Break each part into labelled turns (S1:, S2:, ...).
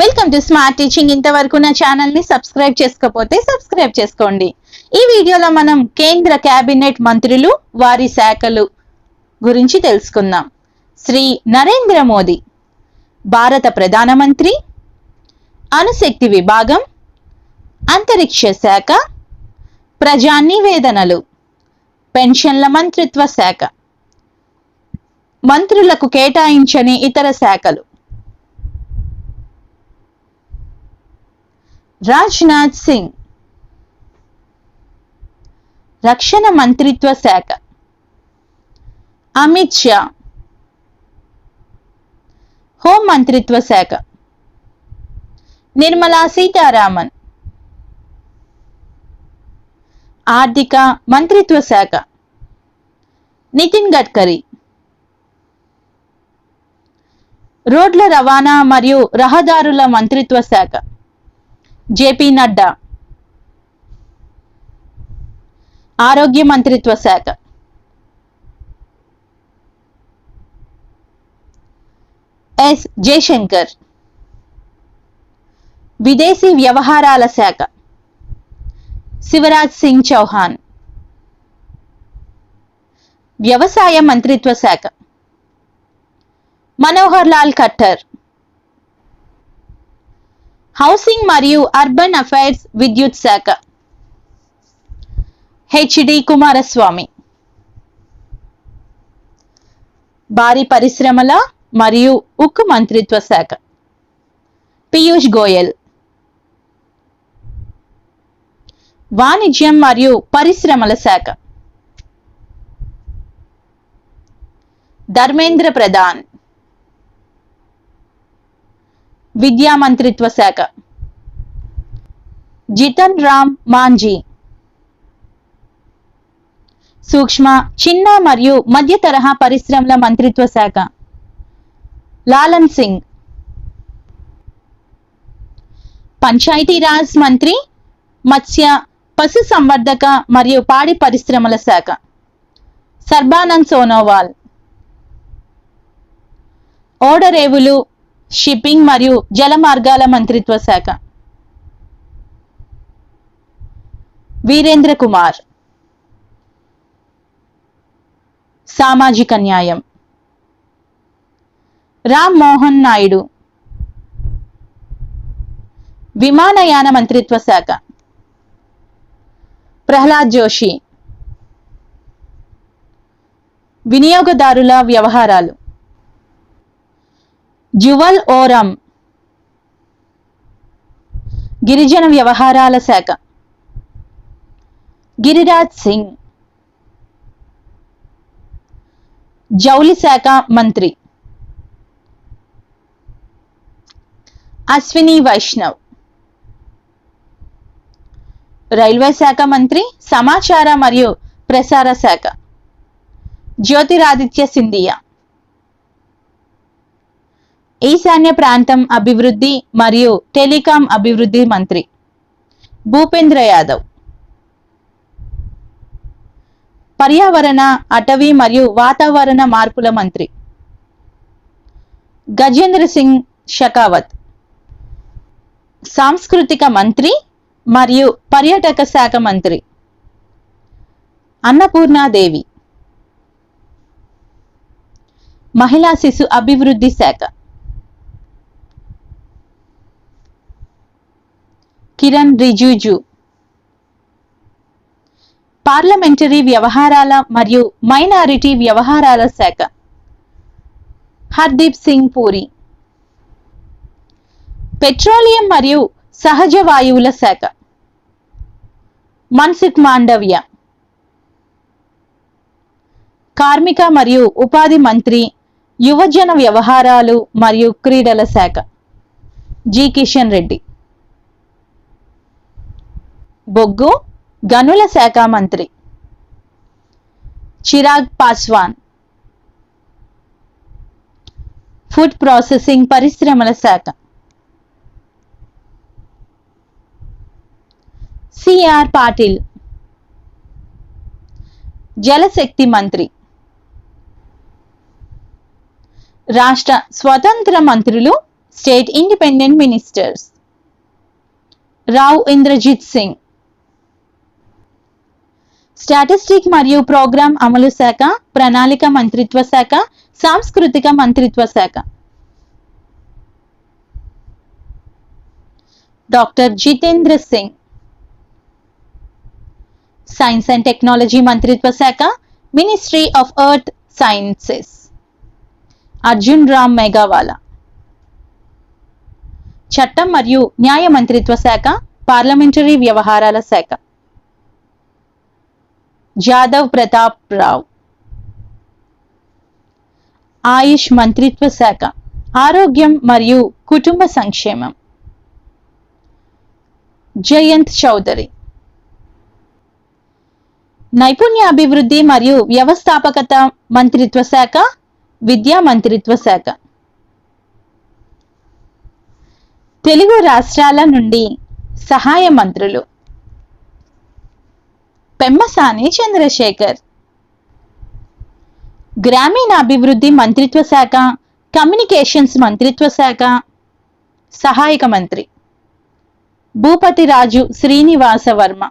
S1: Welcome to smart teaching ఇంతవరకు నా ఛానల్ని సబ్స్క్రైబ్ చేసుకోకపోతే సబ్స్క్రైబ్ చేసుకోండి. ఈ వీడియోలో మనం కేంద్ర కేబినెట్ మంత్రులు వారి శాఖలు గురించి తెలుసుకుందాం. శ్రీ నరేంద్ర మోదీ భారత ప్రధానమంత్రి అణుశక్తి విభాగం అంతరిక్ష శాఖ ప్రజా నివేదనలు పెన్షన్ల మంత్రిత్వ శాఖ మంత్రులకు కేటాయించని ఇతర శాఖలు. రాజ్నాథ్ సింగ్. రక్షణ మంత్రిత్వ శాఖ. అమిత్ షా. హోం మంత్రిత్వ శాఖ. నిర్మలా సీతారామన్. ఆర్థిక మంత్రిత్వ శాఖ. నితిన్ గడ్కరీ. రోడ్ల రవాణా మరియు రహదారుల మంత్రిత్వ శాఖ. జేపీ నడ్డా. ఆరోగ్య మంత్రిత్వ శాఖ. ఎస్. జయశంకర్. విదేశీ వ్యవహారాల శాఖ. శివరాజ్ సింగ్ చౌహాన్. వ్యవసాయ మంత్రిత్వ శాఖ. మనోహర్ లాల్ ఖట్టర్. హౌసింగ్ మరియు అర్బన్ అఫైర్స్ విద్యుత్ శాఖ. హెచ్డి కుమారస్వామి. భారీ పరిశ్రమల మరియు ఉక్కు మంత్రిత్వ శాఖ. పీయూష్ గోయల్. వాణిజ్యం మరియు పరిశ్రమల శాఖ. ధర్మేంద్ర ప్రధాన్. విద్యా మంత్రిత్వ శాఖ. జితన్ రామ్ మాంజీ. సూక్ష్మ చిన్న మరియు మధ్య తరహా పరిశ్రమల మంత్రిత్వ శాఖ. లాలన్ సింగ్. పంచాయతీరాజ్ మంత్రి మత్స్య పశు సంవర్ధక మరియు పాడి పరిశ్రమల శాఖ. సర్బానంద్ సోనోవాల్. ఓడరేవులు షిప్పింగ్ మరియు జల మార్గాల మంత్రిత్వ శాఖ. వీరేంద్ర కుమార్ సామాజిక న్యాయం. రామ్ మోహన్ నాయుడు. విమానయాన మంత్రిత్వ శాఖ. ప్రహ్లాద్ జోషి. వినియోగదారుల వ్యవహారాలు. జువల్ ఓరం. గిరిజన వ్యవహారాల శాఖ. గిరిరాజ్ సింగ్. జౌలి శాఖ మంత్రి. అశ్విని వైష్ణవ్. రైల్వే శాఖ మంత్రి సమాచార మరియు ప్రసార శాఖ. జ్యోతిరాదిత్య సింధియా. ఈశాన్య ప్రాంతం అభివృద్ధి మరియు టెలికాం అభివృద్ధి మంత్రి భూపేంద్ర యాదవ్. పర్యావరణ అటవీ మరియు వాతావరణ మార్పుల మంత్రి గజేంద్ర సింగ్ షకావత్. సాంస్కృతిక మంత్రి మరియు పర్యాటక శాఖ మంత్రి అన్నపూర్ణాదేవి మహిళా శిశు అభివృద్ధి శాఖ. కిరణ్ రిజిజు. పార్లమెంటరీ వ్యవహారాల మరియు మైనారిటీ వ్యవహారాల శాఖ. హర్దీప్ సింగ్ పూరి. పెట్రోలియం మరియు సహజ వాయువుల శాఖ. మన్సిత్ మాండవ్య. కార్మిక మరియు ఉపాధి మంత్రి యువజన వ్యవహారాలు మరియు క్రీడల శాఖ. జి కిషన్ రెడ్డి. బొగ్గు గనుల శాఖ మంత్రి. చిరాగ్ పాస్వాన్. ఫుడ్ ప్రాసెసింగ్ పరిశ్రమల శాఖ. సిఆర్ పాటిల్. జలశక్తి మంత్రి. రాష్ట్ర స్వతంత్ర మంత్రులు state independent ministers. Rao Inderjit Singh. Statistic మరియు ప్రోగ్రాం అమలు శాఖ ప్రణాళిక మంత్రిత్వ శాఖ సాంస్కృతిక మంత్రిత్వ శాఖ. Doctor Jitendra Singh. Science and technology మంత్రిత్వ శాఖ ministry of earth sciences. Arjun Ram Meghwal. చట్టం మరియు న్యాయ మంత్రిత్వ శాఖ పార్లమెంటరీ వ్యవహారాల శాఖ. జాదవ్ ప్రతాప్ రావ్. ఆయుష్ మంత్రిత్వ శాఖ. ఆరోగ్యం మరియు కుటుంబ సంక్షేమం. జయంత్ చౌదరి. నైపుణ్యాభివృద్ధి మరియు వ్యవస్థాపకత మంత్రిత్వ శాఖ విద్యా మంత్రిత్వ శాఖ. తెలుగు రాష్ట్రాల నుండి సహాయ మంత్రులు. పెమ్మసాని చంద్రశేఖర్. గ్రామీణాభివృద్ధి మంత్రిత్వ శాఖ కమ్యూనికేషన్స్ మంత్రిత్వ శాఖ సహాయక మంత్రి. భూపతి రాజు శ్రీనివాస వర్మ.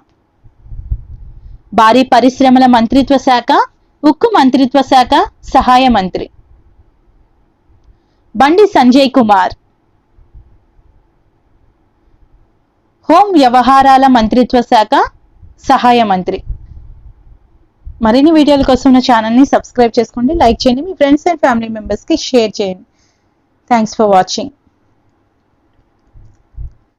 S1: భారీ పరిశ్రమల మంత్రిత్వ శాఖ ఉక్కు మంత్రిత్వ శాఖ సహాయ మంత్రి. బండి సంజయ్ కుమార్. హోం వ్యవహారాల మంత్రిత్వ శాఖ సహాయ మంత్రి. మరిన్ని వీడియోల కోసం నా ఛానల్ని సబ్స్క్రైబ్ చేసుకోండి లైక్ చేయండి మీ ఫ్రెండ్స్ అండ్ ఫ్యామిలీ మెంబర్స్కి షేర్ చేయండి. Thanks for watching